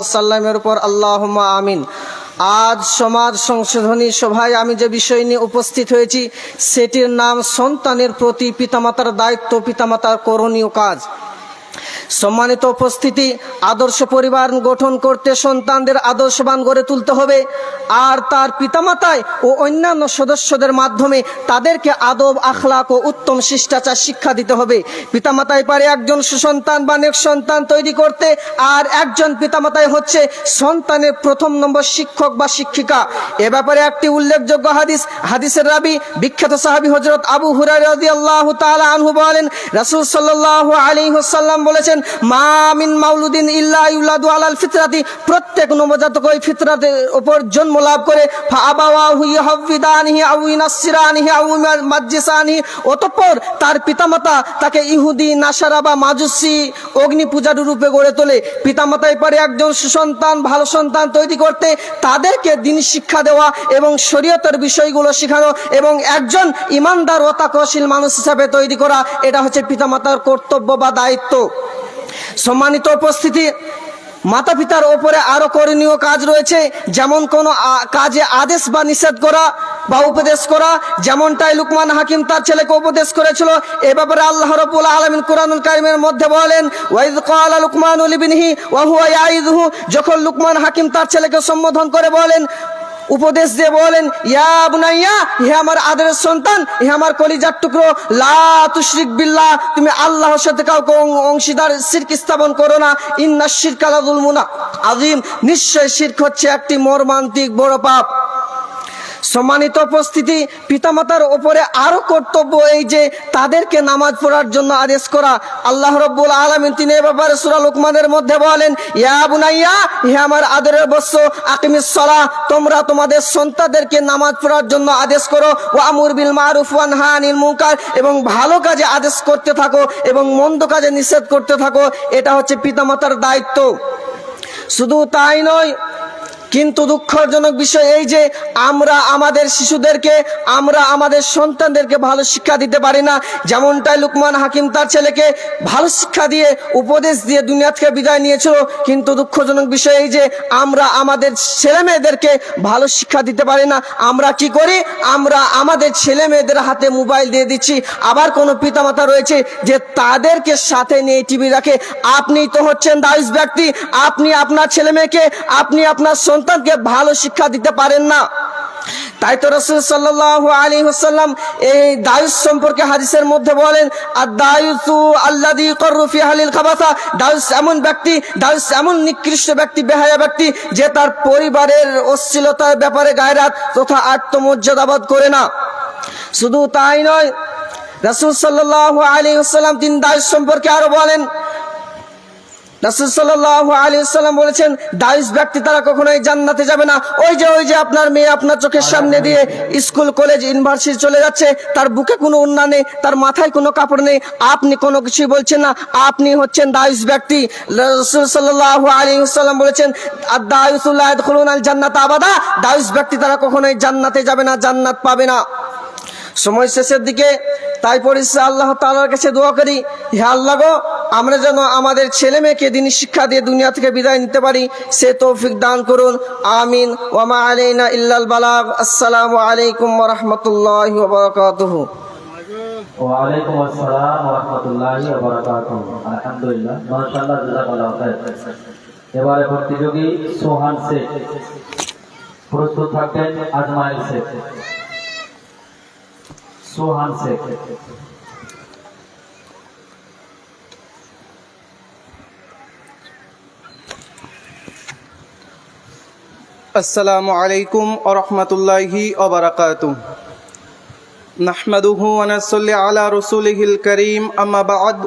সাল্লামের উপর আল্লাহ আমিন। আজ সমাজ সংশোধনী সভায় আমি যে বিষয় নিয়ে উপস্থিত হয়েছি, সেটির নাম সন্তানের প্রতি পিতামাতার দায়িত্ব, পিতামাতার করণীয় কাজ। সম্মানিত উপস্থিতি, আদর্শ পরিবার গঠন করতে সন্তানদের আদর্শবান গড়ে তুলতে হবে। আর তার পিতামাতায় ও অন্যান্য সদস্যদের মাধ্যমে তাদেরকে আদব, আখলাক ও উত্তম শিষ্টাচার শিক্ষা দিতে হবে। পিতামাতায় পারে একজন সুসন্তান বা নেক সন্তান তৈরি করতে, আর একজন পিতামাতায় হচ্ছে সন্তানের প্রথম নম্বর শিক্ষক বা শিক্ষিকা। এ ব্যাপারে একটি উল্লেখযোগ্য হাদিস, হাদিসের রাবি, বিখ্যাত সাহাবী হজরত আবু হুরাই রাদিয়াল্লাহু তাআলা আনহু বলেন, রাসূল সাল্লাল্লাহু আলী ওয়াসাল্লাম বলেছেন মা মিন মাউলুদিন ইল্লা ফিতরাতি। প্রত্যেক নবজাতক ওই ফিতরাতের উপর জন্ম লাভ করে ফাআবাওয়াহু ইউহাব্বিদানিহি আও ইউনাসসিরানিহি আও মাজ্জিসানিহি অতঃপর তার পিতামাতা তাকে ইহুদি, নাসারা বা মাজুসি অগ্নি পূজারী রূপে গড়ে তোলে। পিতামাতাই পারে একজন সুসন্তান, ভালো সন্তান তৈরি করতে। তাদেরকে দিন শিক্ষা দেওয়া এবং শরীয়তের বিষয়গুলো শেখানো এবং একজন ইমানদার ও তাকশীল মানুষ হিসাবে তৈরি করা, এটা হচ্ছে পিতামাতার কর্তব্য বা দায়িত্ব। সম্মানিত উপস্থিতি মাতা পিতার ওপরে আরও করণীয় কাজ রয়েছে, যেমন কোনো কাজে আদেশ বা নিষেধ করা বা উপদেশ করা, যেমনটাই লুকমান হাকিম তার ছেলেকে উপদেশ করেছিল, এ ব্যাপারে আল্লাহ রবুল আলমিন কোরআনুল কারিমের মধ্যে বলেন, ওয়াইদ ক্বালা লুকমান লিবিনহি ওয়া হুয়া যখন লুকমান হাকিম তার ছেলেকে সম্বোধন করে বলেন উপদেশ দিয়ে বলেন, ইয়া বুনাইয়া, হে আমার আদরের সন্তান, হে আমার কলিজার টুকরো, লা তুশরিক বিল্লাহ, তুমি আল্লাহর সাথে কাউকে অংশীদার শিরক স্থাপন করো না। ইন্না শিরকালা মুনা আজিম, নিশ্চয় শিরক হচ্ছে একটি মর্মান্তিক বড় পাপ। সম্মানিত উপস্থিতি, পিতামাতার ওপরে আরও কর্তব্য এই যে তাদেরকে নামাজ পড়ার জন্য আদেশ করা। আল্লাহ রব্বুল আলমিন তিনি এ ব্যাপারে সুরা লোকমানের মধ্যে বলেন, ইয়া বুনাইয়া, হে আমার আদরের বৎস, আকিমিস সলা তোমরা তোমাদের সন্তানদেরকে নামাজ পড়ার জন্য আদেশ করো। ও আমুর বিল মারুফ ওয়ান হানিল মুনকার এবং ভালো কাজে আদেশ করতে থাকো এবং মন্দ কাজে নিষেধ করতে থাকো। এটা হচ্ছে পিতামাতার দায়িত্ব। শুধু তাই নয় কিন্তু দুঃখজনক বিষয় এই যে আমরা আমাদের শিশুদেরকে, আমরা আমাদের সন্তানদেরকে ভালো শিক্ষা দিতে পারি না। যেমনটাই লুকমান হাকিম তার ছেলেকে ভালো শিক্ষা দিয়ে উপদেশ দিয়ে দুনিয়া থেকে বিদায় নিয়েছিল, কিন্তু দুঃখজনক বিষয় এই যে আমরা আমাদের ছেলে মেয়েদেরকে ভালো শিক্ষা দিতে পারি না। আমরা কি করি? আমরা আমাদের ছেলে মেয়েদের হাতে মোবাইল দিয়ে দিচ্ছি। আবার কোনো পিতামাতা রয়েছে যে তাদেরকে সাথে নিয়ে টিভি রাখে। আপনি তো হচ্ছেন দায়ুষ ব্যক্তি। আপনি আপনার ছেলে মেয়েকে আপনি আপনার সন্তানকে ভালো শিক্ষা দিতে পারেন না। তাই তো রসুল সাল্লাহ আলী এই দায়ুস সম্পর্কে হাদিসের মধ্যে বলেন আর হালিল খাবাসা। এমন ব্যক্তি দায়ুস এমন নিকৃষ্ট ব্যক্তি, বেহায়া ব্যক্তি যে তার পরিবারের অশ্লীলতার ব্যাপারে গায়রাত তথা আত্মমর্যাদাবাদ করে না। শুধু তাই নয়, রসুল সাল্লাহ আলী হুসাল্লাম তিনি দায়ুস সম্পর্কে আরও বলেন সাল্লাম বলেছেন দায়ুস ব্যক্তি তারা কখনোই জান্নাতে যাবে না। ওই যে ওই যে আপনার মেয়ে আপনার চোখের সামনে দিয়ে স্কুল কলেজ ইউনিভার্সিটি চলে যাচ্ছে তার বুকে কোনো উন্না নেই তার মাথায় কোনো কাপড় নেই আপনি কোনো কিছুই বলছেন না আপনি হচ্ছেন দায়ুস ব্যক্তি। সাল্লাহ আলী সাল্লাম বলেছেন দায়ুসুল্লাহ আল জান্নাত আবাদা দায়ুস ব্যক্তি তারা কখনোই জান্নাতে যাবে না জান্নাত পাবে না। সময় শেষের দিকে তাই পরিস্থিতি আল্লাহ তাআলার কাছে দোয়া করি হে আল্লাহ গো আমরা যেন আমাদের ছেলে মেয়েকে দিনী শিক্ষা দিয়ে দুনিয়া থেকে বিদায় নিতে পারি, সে তৌফিক দান করুন। আমিন। ওয়ামা আলাইনা ইল্লাল বালাগ। আসসালামু আলাইকুম ওয়া বারাকাতুহু। ওয়ালাইকুম আসসালাম রাহমাতুল্লাহি আলহামদুলিল্লাহ। মাশাআল্লাহ জাযাকাল্লাহু এবারে প্রতিযোগী সোহান শেখ। প্রস্তুত আজমাইল শেখ। সোহান শেখ। السلام عليكم ورحمة الله وبركاته نحمده ونصلي على رسوله الكريم أما بعد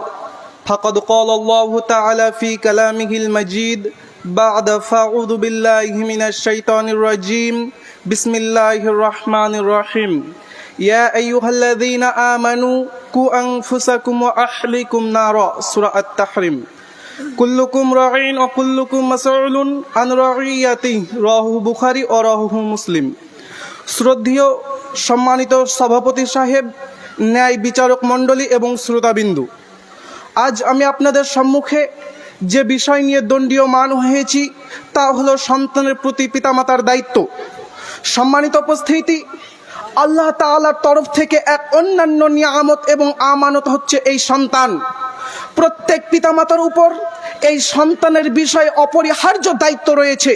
فقد قال الله تعالى في كلامه المجيد بعد فأعوذ بالله من الشيطان الرجيم بسم الله الرحمن الرحيم يا أيها الذين آمنوا قوا أنفسكم وأهلكم نارا سورة التحريم কুল্লুকুম রাইন ও কুল্লুকুম মাসউলুন আন রাইয়াতি রাহু বুখারী ও রাহু মুসলিম। শ্রদ্ধেয় সম্মানিত সভাপতি সাহেব, ন্যায় বিচারক মণ্ডলী এবং শ্রোতাবিন্দু, আজ আমি আপনাদের সম্মুখে যে বিষয় নিয়ে দণ্ডীয়মান হয়েছি, তা হলো সন্তানের প্রতি পিতামাতার দায়িত্ব। সম্মানিত উপস্থিতি, আল্লাহ তাআলার তরফ থেকে এক অন্যান্য নিয়ামত এবং আমানত হচ্ছে এই সন্তান। প্রত্যেক পিতামাতার উপর এই সন্তানের বিষয়ে অপরিহার্য দায়িত্ব রয়েছে।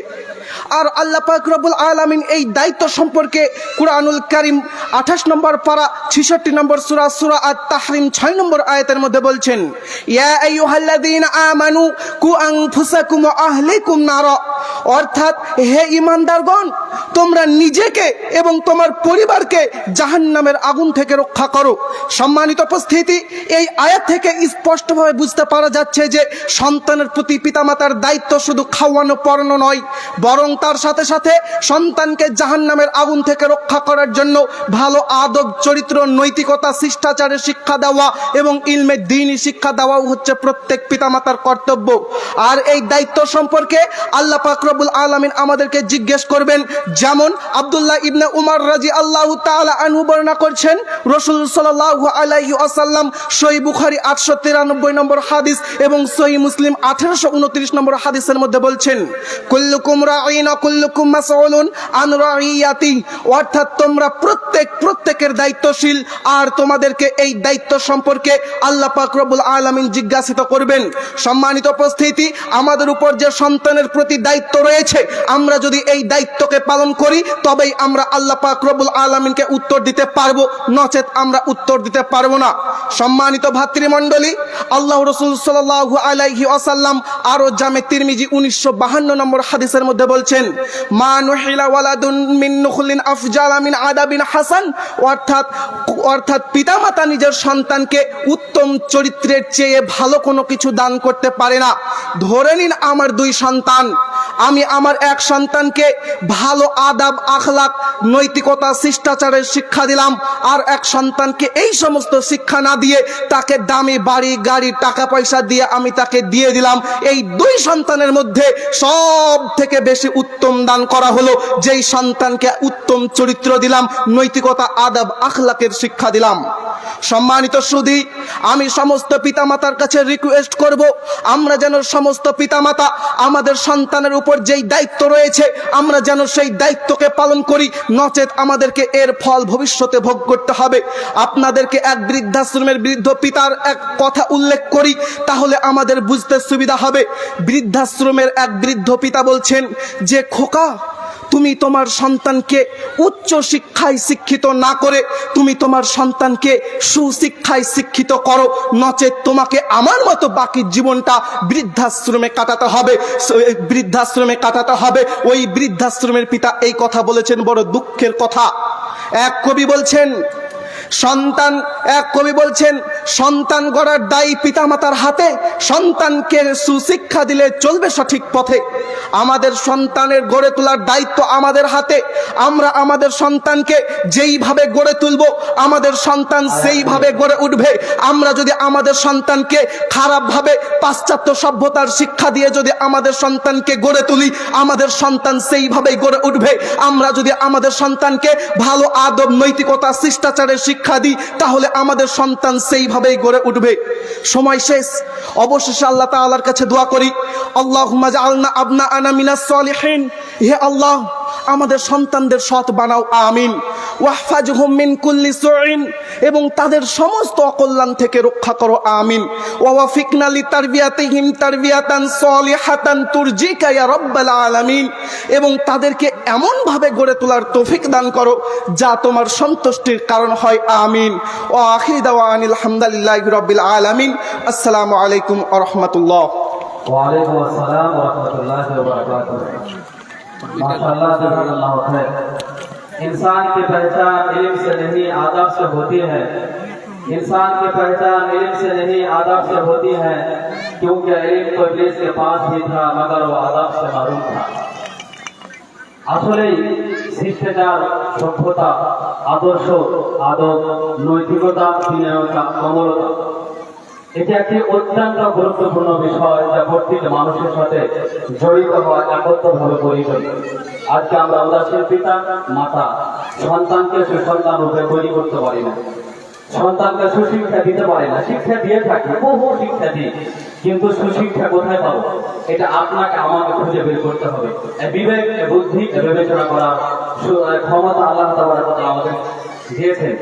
আর আল্লাহ পাক রব্বুল আলামিন এই দায়িত্ব সম্পর্কে কুরআনুল কারীম আঠাশ নম্বর পারা ছিষট্টি নম্বর সুরা সুরা আর তাহরিম ছয় নম্বর আয়াতের মধ্যে বলছেন আমানু কু আনফুসাকুম ওয়া আহলিকুম নারা। অর্থাৎ, হে ঈমানদারগণ, তোমরা নিজেকে এবং তোমার পরিবারকে জাহান্নামের আগুন থেকে রক্ষা করো। সম্মানিত উপস্থিতি, এই আয়াত থেকে স্পষ্টভাবে বুঝতে পারা যাচ্ছে যে সন্তানের প্রতি পিতামাতার দায়িত্ব শুধু খাওয়ানো, পড়ানো নয়, বরং তার সাথে সাথে সন্তানকে জাহান্নামের আগুন থেকে রক্ষা করার জন্য ভালো আদব, চরিত্র, নৈতিকতা, শিষ্টাচারের শিক্ষা দেওয়া এবং ইলমে দিনই শিক্ষা দেওয়াও হচ্ছে প্রত্যেক পিতামাতার কর্তব্য। আর এই দায়িত্ব সম্পর্কে আল্লাহ পাক রব্বুল আলামিন আমাদেরকে জিজ্ঞেস করবেন, যেমন আব্দুল্লাহ ইবনে উমার রাজি আল্লাহ আনহু বর্ণনা করছেন, রাসূল সাল্লাল্লাহু আলাইহি ওয়াসাল্লাম সহিহ বুখারী 893 নম্বর হাদিস এবং সহিহ মুসলিম 1829 নম্বর হাদিসের মধ্যে বলছেন, কুল্লুকুম ওয়া অর্থাৎ তোমরা প্রত্যেক, প্রত্যেকের দায়িত্বশীল, আর তোমাদেরকে এই দায়িত্ব সম্পর্কে আল্লাহ জিজ্ঞাসিত করবেন। সম্মানিত উপস্থিতি, আমাদের উপর যে সন্তানের প্রতি দায়িত্ব রয়েছে, আমরা যদি এই দায়িত্বকে পালন করি, তবেই আমরা আল্লাহ পাক রব্বুল আলামিনকে উত্তর দিতে পারব, নচেত আমরা উত্তর দিতে পারব না। সম্মানিত ভাতৃমণ্ডলী, আল্লাহ রসুল সাল্লাল্লাহু আলাইহি ওয়াসাল্লাম আরও জামে তিরমিজি উনিশশো বাহান্ন নম্বর হাদিসের মধ্যে বলছেন, মা নুহিলা ওয়ালাদুন মিন নুখলিন আফজালা মিন আদাবিন হাসান। অর্থাৎ অর্থাৎ পিতামাতা নিজের সন্তানকে উত্তম চরিত্রের চেয়ে ভালো কোনো কিছু দান করতে পারে না। ধরে নিন আমার দুই সন্তান। আমি আমার এক সন্তানকে ভালো আদাব, আখলাক, নৈতিকতা, শিষ্টাচারের শিক্ষা দিলাম। আর এক সন্তানকে এই সমস্ত শিক্ষা না দিয়ে তাকে দামি বাড়ি, গাড়ি, টাকা পয়সা দিয়ে আমি তাকে দিয়ে দিলাম। এই দুই সন্তানের মধ্যে সব থেকে বেশি উত্তম দান করা হলো। যেই সন্তানকে উত্তম চরিত্র দিলাম, নৈতিকতা, আদাব, আখলাকের শিক্ষা দিলাম। সম্মানিত সুধী, আমি সমস্ত পিতামাতার কাছে রিকোয়েস্ট করব, আমরা যেন সমস্ত পিতামাতা আমাদের সন্তানের উপর যেই দায়িত্ব রয়েছে, আমরা যেন সেই দায়িত্বকে পালন করি। নচেত আমাদেরকে এর ফল ভবিষ্যতে ভোগ করতে হবে। আপনাদেরকে এক বৃদ্ধাশ্রমের বৃদ্ধ পিতার এক কথা উল্লেখ করি, তাহলে আমাদের বুঝতে সুবিধা হবে। বৃদ্ধাশ্রমের এক বৃদ্ধ পিতা বলছেন, যে খোকা তুমি তোমার সন্তানকে উচ্চ শিক্ষায় শিক্ষিত না করে তুমি তোমার সন্তানকে সুশিক্ষায় শিক্ষিত করো। নচেত তোমাকে আমার মতো বাকি জীবনটা বৃদ্ধাশ্রমে কাটাতে হবে। বৃদ্ধাশ্রমে কাটাতে হবে। ওই বৃদ্ধাশ্রমের পিতা এই কথা বলেছেন, বড় দুঃখের কথা। এক কবি বলছেন, সন্তান, এক কবি বলছেন সন্তান গড়ার দায়ী পিতামাতার হাতে সন্তানকে সুশিক্ষা দিলে চলবে সঠিক পথে। আমাদের সন্তানের গড়ে তোলার দায়িত্ব আমাদের হাতে। আমরা আমাদের সন্তানকে যেইভাবে গড়ে তুলব, আমাদের সন্তান সেইভাবে গড়ে উঠবে। আমরা যদি আমাদের সন্তানকে খারাপভাবে পাশ্চাত্য সভ্যতার শিক্ষা দিয়ে যদি আমাদের সন্তানকে গড়ে তুলি, আমাদের সন্তান সেইভাবেই গড়ে উঠবে। আমরা যদি আমাদের সন্তানকে ভালো আদব, নৈতিকতা, শিষ্টাচারের শিক্ষা দিই, তাহলে আমাদের সন্তান সেইভাবেই গড়ে উঠবে। সময় শেষ। অবশেষে আল্লাহ তাআলার কাছে দোয়া করি। আল্লাহ আলনা আবনা আনা মিনাস হে আল্লাহ আমাদের সন্তানদের সৎ বানাও, আমিন। ওয়াহফাজ হুমিন কুল্লি সৈন এবং তাদের সমস্ত অকল্যাণ থেকে রক্ষা করো, আমিন। ওয়া ফিকনালি তারবিয়াতে হিম তারবিয়াতান সলিহাতান তুরজিকা ইয়া রব্বাল আলামিন, এবং তাদেরকে এমনভাবে গড়ে তোলার তৌফিক দান করো, যা তোমার সন্তুষ্টির কারণ হয়, আমিন। ও আখির দাওয়ান আলহামদুলিল্লাহ আলামিন। আসসালামু আলাইকুম ওয়া রাহমাতুল্লাহ। ওয়া আলাইকুম আসসালাম ওয়া রাহমাতুল্লাহি ওয়া বারাকাতুহু। खैर इंसान की पहचान इल्म से नहीं आदब से होती है इंसान की पहचान इल्म से नहीं आदब से होती है क्योंकि इल्म तो इब्लीस के पास भी था मगर वो आदब से मालूम था আসলেই শিষ্টাচার সভ্যতা আদর্শ আদব নৈতিকতা বিনয়তা কমলতা এটি একটি অত্যন্ত গুরুত্বপূর্ণ বিষয় যা প্রত্যেক মানুষের সাথে জড়িত হওয়া একত্রভাবে পরিচয়। আজকে আমরা উদাসীন পিতা, মাতা, সন্তানকে সুসন্তান রূপে তৈরি করতে পারি না। সন্তানকে সুশিক্ষা দিতে পারি না। শিক্ষা দিয়ে থাকি, বহু শিক্ষা দিই, কিন্তু সুশিক্ষা কোথায় পাবো? এটা আপনাকে আমাকে খুঁজে বের করতে হবে। বিবেক বুদ্ধি বিবেচনা করার সু- ক্ষমতা আল্লাহ তাআলা আমাদের দিয়েছেন।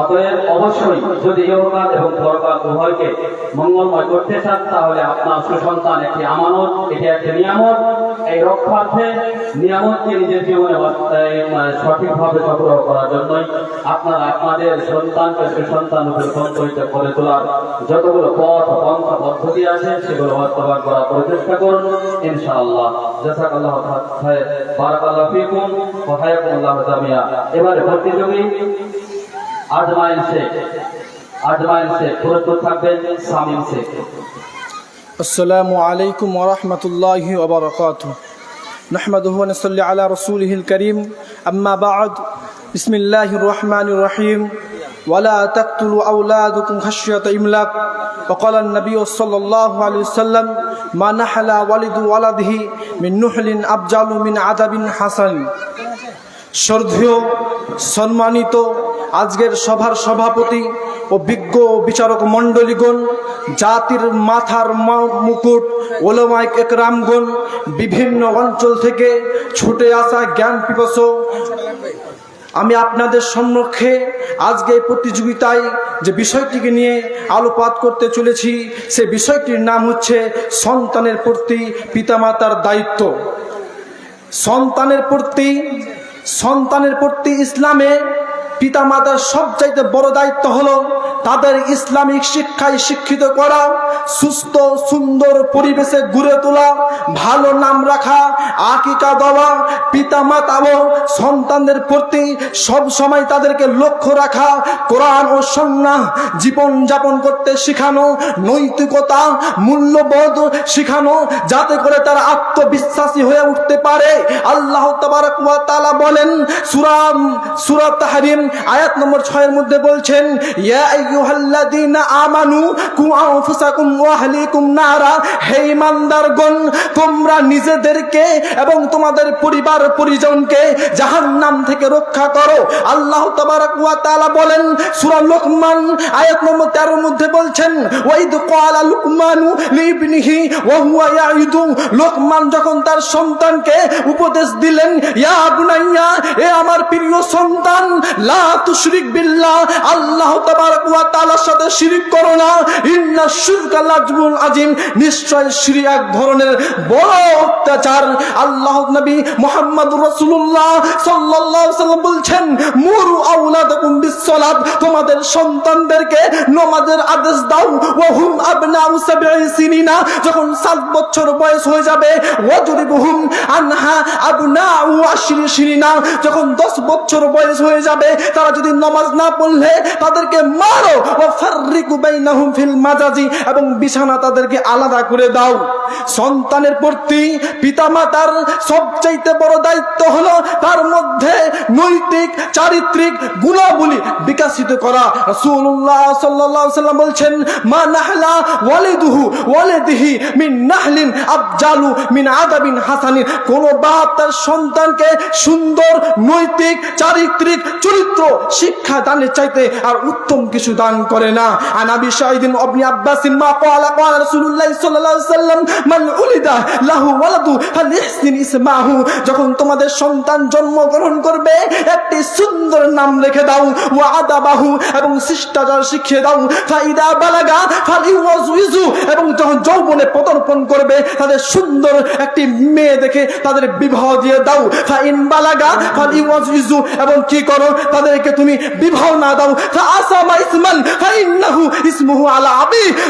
অতএব অবশ্যই যদি ইহকাল এবং পরকাল উভয়কে মঙ্গলময় করতে চান, তাহলে আপনার সুসন্তান একটি আমানত, এটি একটি নিয়ামত। এই রক্ষার্থে নিয়ামতকে নিজের জীবনে সঠিকভাবে সংগ্রহ করার জন্যই আপনারা আপনাদের সন্তানকে সুসন্তান রূপে সঞ্চয়িত করে তোলার যতগুলো পথ, পন্থা, পদ্ধতি আছে, সেগুলো বাস্তবায়ন করার প্রচেষ্টা করুন। ইনশাআল্লাহ। জাযাকাল্লাহু খায়র বারাকাল্লাহু ফিকুম ওয়া হায়াকুমুল্লাহু জামিয়া। এবারে প্রতিযোগী আজমাইল শেখ আজমাইল শেখ প্রস্তুত থাকবেন সামিম শেখ السلام عليكم ورحمة الله وبركاته نحمده ونصلي على رسوله الكريم أما بعد بسم الله الرحمن الرحيم ولا تقتلوا أولادكم خشية إملاق وقال النبي صلى الله عليه وسلم ما نحل ولد ولده من نحل أبجل من عذاب حسن শ্রদ্ধেয় সম্মানিত আজকের সভার সভাপতি ও বিজ্ঞ বিচারক মণ্ডলীগণ, জাতির মাথার মুকুট ওলমাইক একরামগণ, বিভিন্ন অঞ্চল থেকে ছুটে আসা জ্ঞান পিপাস, আমি আপনাদের সম্মুখে আজকে এই প্রতিযোগিতায় যে বিষয়টিকে নিয়ে আলোপাত করতে চলেছি, সে বিষয়টির নাম হচ্ছে সন্তানের প্রতি পিতামাতার দায়িত্ব। সন্তানের প্রতি সন্তানের প্রতি ইসলামে পিতামাতার সবচাইতে বড় দায়িত্ব হলো তাদের ইসলামিক শিক্ষায় শিক্ষিত করা, সুস্থ, সুন্দর পরিবেশে গড়ে তোলা, ভালো নাম রাখা, আকিকা দেওয়া পিতামাতা ও সন্তানদের প্রতি সব সময় তাদেরকে লক্ষ্য রাখা, কোরআন ও সন্না জীবন যাপন করতে শেখানো, নৈতিকতা, মূল্যবোধ শেখানো, যাতে করে তারা আত্মবিশ্বাসী হয়ে উঠতে পারে। আল্লাহ তাআলা বলেন সুরাম সূরা তাহরিম আয়াত নম্বর ছয়ের মধ্যে বলছেন, ইয়া তোমরা নিজেদেরকে এবং তোমাদের পরিবার পরিজনকে থেকে রক্ষা করো। আল্লাহ বলেন লোকমান, আয়াত নম্বর 13 মধ্যে বলছেন, ওয়াইদ লুকমানু লোকমান যখন তার সন্তানকে উপদেশ দিলেন, ইয়া এ আমার প্রিয় সন্তান, লা তুশরিক বিল্লাহ। আল্লাহ ওয়া তাআলার সাথে শিরিক করো না। ইন্না আজিম। নিশ্চয় এক ধরনের বড় অত্যাচার। আল্লাহ নবী মুহাম্মদ সাল্লাম বলছেন তোমাদের সন্তানদেরকে নামাজের আদেশ দাও। ওয়া হুম আবনাউ যখন 7 বছর বয়স হয়ে যাবে আনহা যখন 10 বছর বয়স হয়ে যাবে, তারা যদি নামাজ না পড়লে তাদেরকে মারো। ফিল মাজাজি, এবং বিছানা তাদেরকে আলাদা করে দাও। সন্তানের প্রতি পিতামাতার সবচাইতে বড় দায়িত্ব হলো তার মধ্যে নৈতিক, চারিত্রিক গুণাবলী বিকাশিত করা। সাল্লাম বলছেন, মা নাহলা মিন নাহলিন মিন আদাবিন হাসানিন। কোন বাপ তার সন্তানকে সুন্দর, নৈতিক, চারিত্রিক, চরিত্র, শিক্ষা দানের চাইতে আর উত্তম কিছু দান করে না। যখন তোমাদের সন্তান জন্মগ্রহণ করবে, একটি সুন্দর নাম রেখে দাও ওয়া আদাবাহু এবং শিষ্টাচার শিখিয়ে দাও ফাইদা বালাগা ফালিওয়াজউজু এবং যখন যৌবনে পদার্পণ করবে, তাদের সুন্দর একটি মেয়ে দেখে তাদের বিবাহ দিয়ে দাও ফাইন বালাগা ফালিওয়াজউজু এবং কি করো? তাদেরকে তুমি বিবাহ না দাও ফাআসামা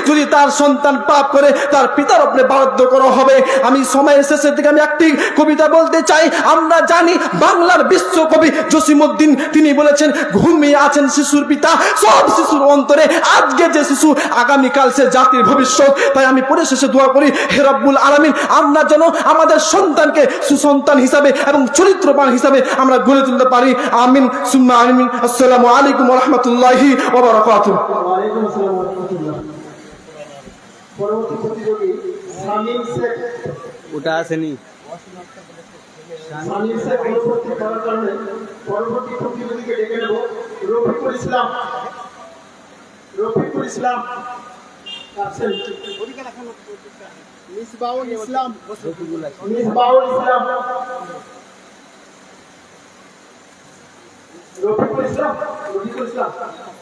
যদি তার সন্তান পাপ করে, তার পিতার উপরে বাধ্য করা হবে। আমি সময়ের শেষের দিকে আমি একটি কবিতা বলতে চাই। আমরা জানি বাংলার বিশ্ব কবি জসিমউদ্দিন, তিনি বলেছেন, ঘুমিয়ে আছেন শিশুর পিতা। সব শিশুর অন্তরে আজকে যে শিশু, আগামীকাল সে জাতির ভবিষ্যৎ। তাই আমি পরিশেষে দোয়া করি, হে রব্বুল আলামিন, আমরা যেন আমাদের সন্তানকে সুসন্তান হিসাবে এবং চরিত্রবান হিসাবে আমরা গড়ে তুলতে পারি। আমিন, সুম্মা আমিন। আসসালামু আলাইকুম রাহমাতুল্লাহি বারাকাতুহু ওয়ালাইকুম আসসালাম ওয়া রাহমাতুল্লাহ। পরবর্তী প্রতিযোগী সামিম শেখ ওটা আসেনি সামিম শেখ অনুপস্থিত করার কারণে পরবর্তী প্রতিযোগীকে ডেকে নেব রফিকুল ইসলাম রফিকুল ইসলাম মিসবাউল ইসলাম মিসবাউল ইসলাম রফিকুল ইসলাম রফিকুল ইসলাম মিস-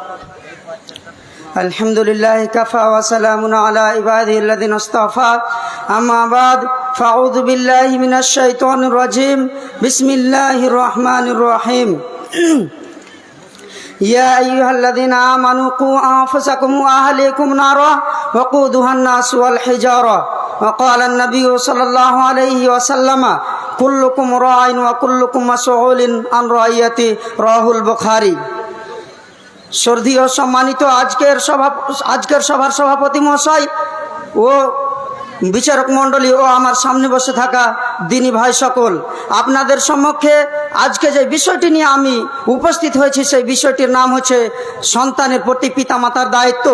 الحمد لله كفى وسلام على عباده الذين اصطفى أما بعد فأعوذ بالله من الشيطان الرجيم بسم الله الرحمن الرحيم يا أيها الذين آمنوا قوا أنفسكم وأهليكم نارا وقودها الناس والحجارة وقال النبي صلى الله عليه وسلم كلكم راع وكلكم مسؤول عن رعيته رواه البخاري ও সম্মানিত আজকের সভা, আজকের সভার সভাপতি মহাশয় ও বিচারক মণ্ডলী ও আমার সামনে বসে থাকা দিনী ভাই সকল, আপনাদের সম্মুখে আজকে যে বিষয়টি নিয়ে আমি উপস্থিত হয়েছি সেই বিষয়টির নাম হচ্ছে সন্তানের প্রতি পিতামাতার দায়িত্ব।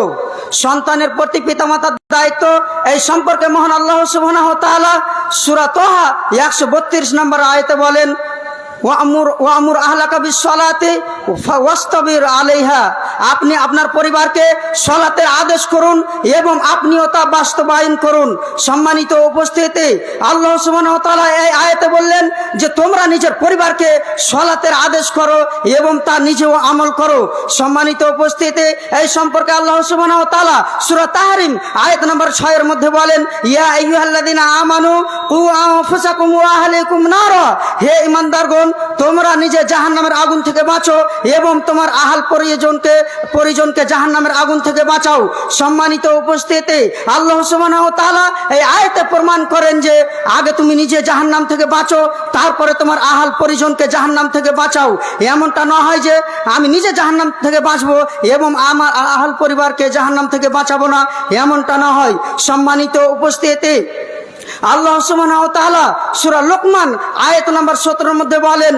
সন্তানের প্রতি পিতামাতার দায়িত্ব এই সম্পর্কে মহান আল্লাহ সুবহানাহ ওয়া তাআলা সূরা তোহা একশো বত্রিশ নম্বর আয়তে বলেন আপনি আপনার পরিবারকে সলাতের আদেশ করুন এবং আপনিও তা বাস্তবায়ন করুন। সম্মানিত উপস্থিতি, আল্লাহ এই আয়াতে বললেন যে, তোমরা নিজের পরিবারকে সলাতের আদেশ করো এবং তা নিজেও আমল করো। সম্মানিত উপস্থিতি, এই সম্পর্কে আল্লাহ তাআলা সূরা তাহরিম আয়াত নম্বর ছয়ের মধ্যে বলেন, ইয়া আমানু, কু ওয়া আহলিকুম নারা। হে ঈমানদারগণ তোমরা নিজে জাহান্নামের আগুন থেকে বাঁচো এবং তোমার আহাল পরিজনকে পরিজনকে জাহান্নামের আগুন থেকে বাঁচাও। সম্মানিত উপস্থিতি আল্লাহ তাআলা এই আয়াতে প্রমাণ করেন যে আগে তুমি নিজে জাহান্নাম থেকে বাঁচো, তারপরে তোমার আহাল পরিজনকে জাহান্নাম থেকে বাঁচাও। এমনটা না হয় যে আমি নিজে জাহান্নাম থেকে বাঁচবো এবং আমার আহাল পরিবারকে জাহান্নাম থেকে বাঁচাবো না। এমনটা না হয়। সম্মানিত উপস্থিতি আল্লাহ তাআলা সূরা লোকমান আয়াত নম্বর 17 এর মধ্যে বলেন,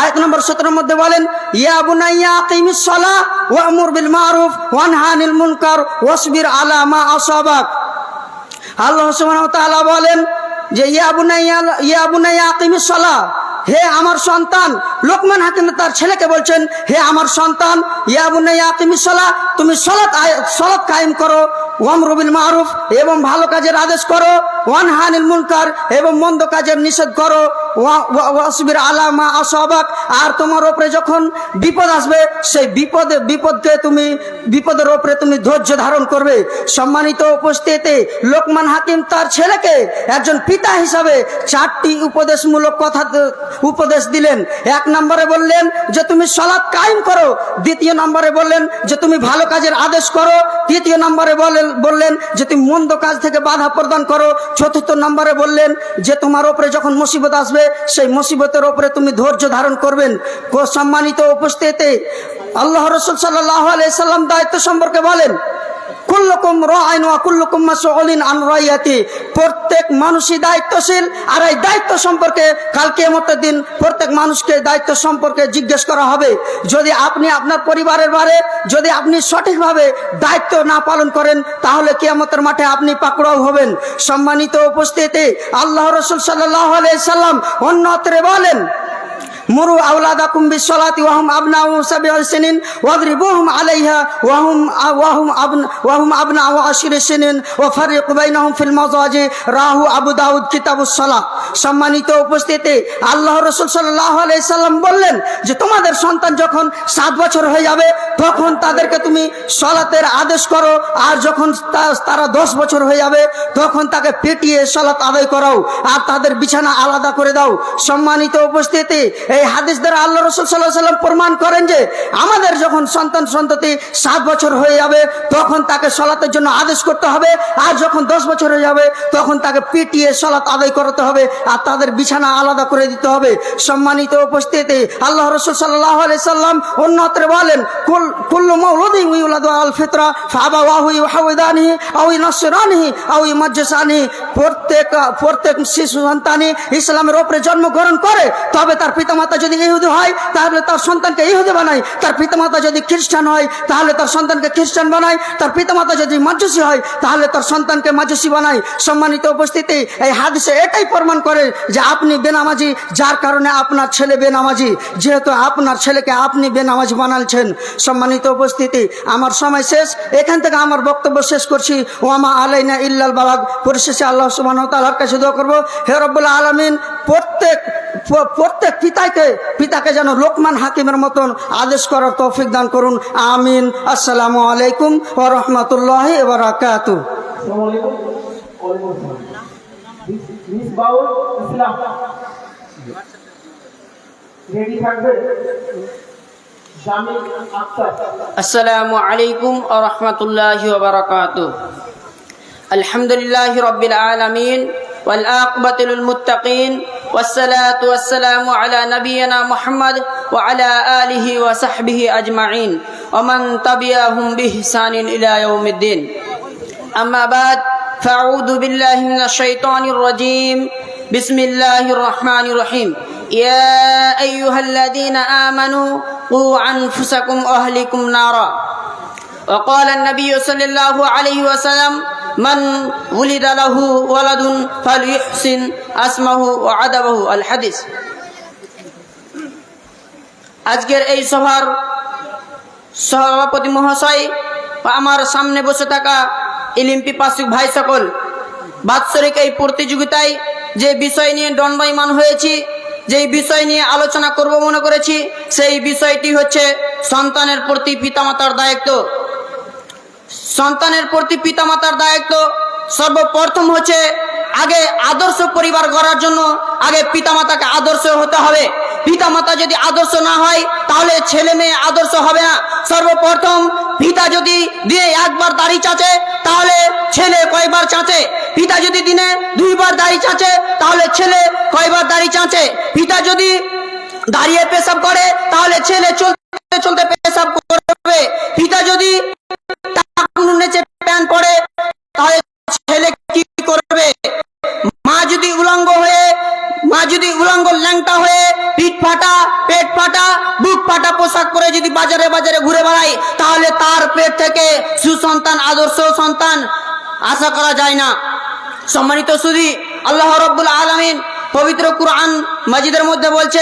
আয়াত নম্বর 17 এর মধ্যে বলেন, ইয়া বুনাইয়া আকিমিস সালাহ ওয়ামুর বিল মারুফ ওয়ানহা আনিল মুনকার ওয়াসবির আলা মা আসাবাক। আল্লাহ সুবহানাহু তাআলা বলেন যে, ইয়া বুনাইয়া ইয়া বুনাইয়া আকিমিস সালাহ হে আমার সন্তান, লোকমান হাকিম তার ছেলেকে বলছেন, হে আমার সন্তান, ইয়া বুনাইয়া আকিমিস সালাহ তুমি সালাত সালাত কায়েম করো ওয়ামরুবিল মারুফ এবং ভালো কাজের আদেশ করো। ওয়ান হানিল মুনকার এবং মন্দ কাজের নিষেধ করো। ওয়া- ওয়া- ওয়াসবির আলামা আসাবাক। আর তোমার ওপরে যখন বিপদ আসবে, সেই বিপদে, বিপদকে তুমি, বিপদের ওপরে তুমি ধৈর্য ধারণ করবে। সম্মানিত উপস্থিতিতে লোকমান হাকিম তার ছেলেকে একজন পিতা হিসাবে চারটি উপদেশমূলক কথা, উপদেশ দিলেন। এক নম্বরে বললেন যে, তুমি সলাৎ কায়েম করো। দ্বিতীয় নম্বরে বললেন যে, তুমি ভালো কাজের আদেশ করো। তৃতীয় নম্বরে বললেন যে, তুমি মন্দ কাজ থেকে বাধা প্রদান করো। চতুর্থ নম্বরে বললেন যে তোমার ওপরে যখন মুসিবত আসবে, সেই মুসিবতের ওপরে তুমি ধৈর্য ধারণ করবেন। সম্মানিত উপস্থিতিতে আল্লাহ রসুল সাল্লাহ সাল্লাম দায়িত্ব সম্পর্কে বলেন কুল্লুকুম ওয়া কুল্লুকুম মাসউলিন আন রাইয়াতি। প্রত্যেক মানুষই দায়িত্বশীল আর এই দায়িত্ব সম্পর্কে কাল কিয়ামতের দিন প্রত্যেক মানুষকে দায়িত্ব সম্পর্কে জিজ্ঞেস করা হবে। যদি আপনি আপনার পরিবারের বারে যদি আপনি সঠিকভাবে দায়িত্ব না পালন করেন, তাহলে কিয়ামতের মাঠে আপনি পাকড়াও হবেন। সম্মানিত উপস্থিতি আল্লাহ রসুল সাল্লাহ সাল্লাম অন্যত্রে বলেন মুরু আওলাদাকুম বিসসালাতি ওয়া হুম আবনাউ সাবঈ সিনিন ওয়াদরিবুহুম আলাইহা ওয়া হুম ওয়া হুম আবন, ওয়া হুম আবনাউ আশরি সিনিন ওয়া ফারিকু বাইনাহুম ফিল মাজাজি রাহু আবু দাউদ কিতাবুস সালাহ। সম্মানিত উপস্থিতি আল্লাহ রাসূল সাল্লাল্লাহু আলাইহি সাল্লাম বললেন যে তোমাদের সন্তান যখন সাত বছর হয়ে যাবে, তখন তাদেরকে তুমি সলাতের আদেশ করো, আর যখন তারা দশ বছর হয়ে যাবে, তখন তাকে পেটিয়ে সলাত আদায় করাও, আর তাদের বিছানা আলাদা করে দাও। সম্মানিত উপস্থিতি এই হাদিস দ্বারা আল্লাহ রসুল সাল্লাহ সাল্লাম প্রমাণ করেন যে আমাদের যখন সন্তান সন্ততি সাত বছর হয়ে যাবে, তখন তাকে সলাতের জন্য আদেশ করতে হবে। আর যখন দশ বছর হয়ে যাবে, তখন তাকে পিটিয়ে সলাত আদায় করাতে হবে আর তাদের বিছানা আলাদা করে দিতে হবে। সম্মানিত উপস্থিতি, আল্লাহ রসুল সাল্লাহ আলি সাল্লাম অন্যত্রে বলেন, কুল, কুল্লু মৌলুদি ইউলাদু আল ফিতরা ফাবা ওয়াহু ইউহাউদানিহি আও ইনাসরানিহি আও ইমাজ্জাসানিহি। প্রত্যেক প্রত্যেক শিশু সন্তানই ইসলামের ওপরে জন্মগ্রহণ করে, তবে তার পিতামাতা পিতামাতা যদি ইহুদি হয়, তাহলে তার সন্তানকে ইহুদি বানায়। তার পিতামাতা যদি খ্রিস্টান হয়, তাহলে তার সন্তানকে খ্রিস্টান বানায়। তার পিতামাতা যদি মাজুসি হয়, তাহলে তার সন্তানকে মাজুসি বানায়। সম্মানিত উপস্থিতি, এই হাদিসে এটাই প্রমাণ করে যে আপনি বেনামাজি, যার কারণে আপনার ছেলে বেনামাজি। যেহেতু আপনার ছেলেকে আপনি বেনামাজি বানালছেন। সম্মানিত উপস্থিতি, আমার সময় শেষ। এখান থেকে আমার বক্তব্য শেষ করছি। ওয়ামা আলাইনা ইল্লাল বালাগ। পরিশেষে আল্লাহ সুবাহ তালার কাছে দোয়া করব। হে রব্বুল আলমিন, প্রত্যেক প- প্রত্যেক পিতাকে পিতাকে যেন লোকমান হাকিমের মতন আদেশ করার তৌফিক দান করুন আমিন আসসালামু আলাইকুম ও রহমতুল্লাহ বারাকাতু আসসালামু আলাইকুম ওয়ালাইকুম আসসালাম মিস বাউল ইসলাম রেডি থাকবে জামিল আক্তার السلام عليكم ورحمة الله وبركاته الحمد لله رب العالمين والآقبة للمتقين والصلاة والسلام على نبينا محمد وعلى آله وصحبه أجمعين ومن تبعهم بإحسان إلى يوم الدين. أما بعد فأعوذ بالله من الشيطان الرجيم. بسم الله الرحمن الرحيم. يا أيها الذين آمنوا قوا أنفسكم وأهلكم نارا. وقال النبي صلى الله عليه وسلم মান উলিদা ওয়ালাদুন ফালিহসিন আসমাহু ও আদাবাহু আজকের এই সভার সভাপতি মহাশয় আমার সামনে বসে থাকা ইলিম্পি পিপাসিক ভাই সকল, বাৎসরিক এই প্রতিযোগিতায় যে বিষয় নিয়ে দণ্ডয়মান হয়েছি যেই বিষয় নিয়ে আলোচনা করব মনে করেছি, সেই বিষয়টি হচ্ছে সন্তানের প্রতি পিতামাতার দায়িত্ব। সন্তানের প্রতি পিতামাতার দায়িত্ব সর্বপ্রথম হচ্ছে আগে আদর্শ পরিবার গড়ার জন্য আগে পিতামাতাকে আদর্শ হতে হবে। পিতামাতা যদি আদর্শ না হয়, তাহলে ছেলে মেয়ে আদর্শ হবে না। সর্বপ্রথম পিতা যদি দিয়ে একবার দাড়ি চাচে, তাহলে ছেলে কয়বার চাচে? পিতা যদি দিনে দুইবার দাড়ি চাচে, তাহলে ছেলে কয়বার দাড়ি চাচে? পিতা যদি দাঁড়িয়ে পেশাব করে, তাহলে ছেলে চলতে চলতে পেশাব করবে। পিতা যদি নেচে প্যান্ট পরে তাহলে ছেলে কি করবে? মা যদি উলঙ্গ হয়ে, মা যদি উলঙ্গ ল্যাংটা হয়ে, পিঠ ফাটা, পেট ফাটা, বুক ফাটা পোশাক যদি বাজারে বাজারে ঘুরে বেড়ায়, তাহলে তার পেট থেকে সুসন্তান, আদর্শ সন্তান আশা করা যায় না। সম্মানিত সুধী, আল্লাহ রব্বুল আলমিন পবিত্র কুরআন মাজিদের মধ্যে বলছে